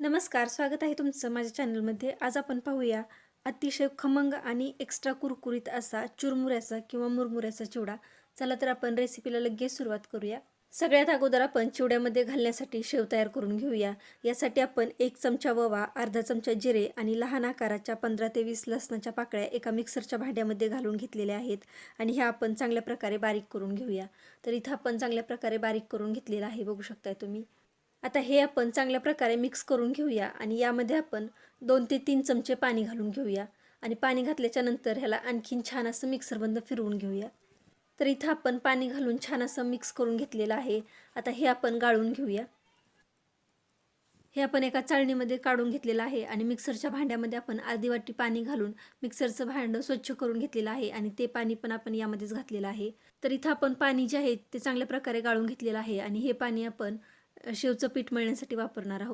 नमस्कार स्वागत आहे तुमचं माझ्या चॅनलमध्ये. आज आपण पाहूया अतिशय खमंग आणि एक्स्ट्रा कुरकुरीत असा चुरमुऱ्याचा किंवा मुरमुऱ्याचा चिवडा. चला तर आपण रेसिपीला लगेच सुरुवात करूया. सगळ्यात अगोदर आपण चिवड्यामध्ये घालण्यासाठी शेव तयार करून घेऊया. यासाठी आपण एक चमचा ववा अर्धा चमचा जिरे आणि लहान आकाराच्या पंधरा ते वीस लसणाच्या पाकळ्या एका मिक्सरच्या भांड्यामध्ये घालून घेतलेल्या आहेत आणि ह्या आपण चांगल्या प्रकारे बारीक करून घेऊया. तर इथं आपण चांगल्या प्रकारे बारीक करून घेतलेला आहे बघू शकताय तुम्ही. आता हे आपण चांगल्या प्रकारे मिक्स करून घेऊया आणि यामध्ये आपण दोन ते तीन चमचे पाणी घालून घेऊया. आणि पाणी घातल्याच्या नंतर ह्याला आणखीन छान असं मिक्सर बंद फिरवून घेऊया. तर इथं आपण पाणी घालून छान असं मिक्स करून घेतलेलं आहे. आता हे आपण गाळून घेऊया. हे आपण एका चाळणीमध्ये काढून घेतलेलं आहे आणि मिक्सरच्या भांड्यामध्ये आपण अर्धी वाटी पाणी घालून मिक्सरचं भांडं स्वच्छ करून घेतलेलं आहे आणि ते पाणी पण आपण यामध्येच घातलेलं आहे. तर इथं आपण पाणी जे आहे ते चांगल्या प्रकारे गाळून घेतलेलं आहे आणि हे पाणी आपण शेवचं पीठ मळण्यासाठी वापरणार आहोत.